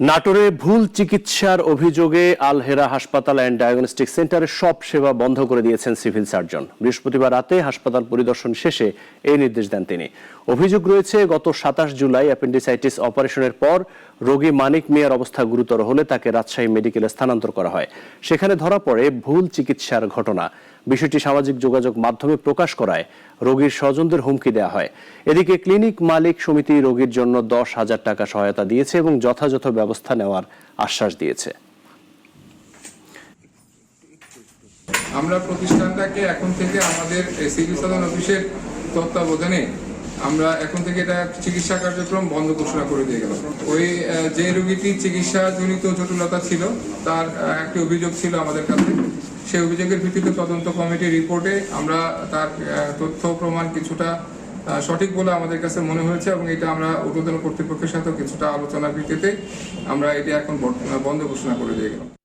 নাটোরে ভুল চিকিৎসার অভিযোগে আল হেরা হাসপাতাল অ্যান্ড ডায়াগনস্টিক সেন্টারের সব সেবা বন্ধ করে দিয়েছেন সিভিল সার্জন। বৃহস্পতিবার রাতে হাসপাতাল পরিদর্শন শেষে এই নির্দেশ দেন তিনি। অভিযোগ রয়েছে, গত সাতাশ জুলাই অ্যাপেন্ডিসাইটিস অপারেশনের পর রোগী মানিক মিয়ার অবস্থা গুরুতর হলে তাকে রাজশাহী মেডিকেলে স্থানান্তর করা হয়। সেখানে ধরা পড়ে ভুল চিকিৎসার ঘটনা। বিষয়টি সামাজিক যোগাযোগ মাধ্যমে প্রকাশ করায় রোগীর স্বজনদের হুমকি দেওয়া হয়। এদিকে ক্লিনিক মালিক সমিতি রোগীর জন্য দশ হাজার টাকা সহায়তা দিয়েছে এবং যথাযথ ব্যবস্থা নেওয়ার আশ্বাস দিয়েছে। আমরা প্রতিষ্ঠানটাকে এখন থেকে আমাদের সিভিল সার্জন অফিসের তত্ত্বাবধানে আমরা এখন থেকে এটা চিকিৎসা কার্যক্রম বন্ধ ঘোষণা করে দিয়ে গেলাম। ওই যে রোগীটি চিকিৎসাজনিত জটিলতা ছিল, তার একটি অভিযোগ ছিল আমাদের কাছে। সেই অভিযোগের ভিত্তিতে তদন্ত কমিটির রিপোর্টে আমরা তার তথ্য প্রমাণ কিছুটা সঠিক বলে আমাদের কাছে মনে হয়েছে এবং এটা আমরা উদ্বোধন কর্তৃপক্ষের সাথেও কিছুটা আলোচনার ভিত্তিতে আমরা এটি এখন বন্ধ ঘোষণা করে দিয়ে গেলাম।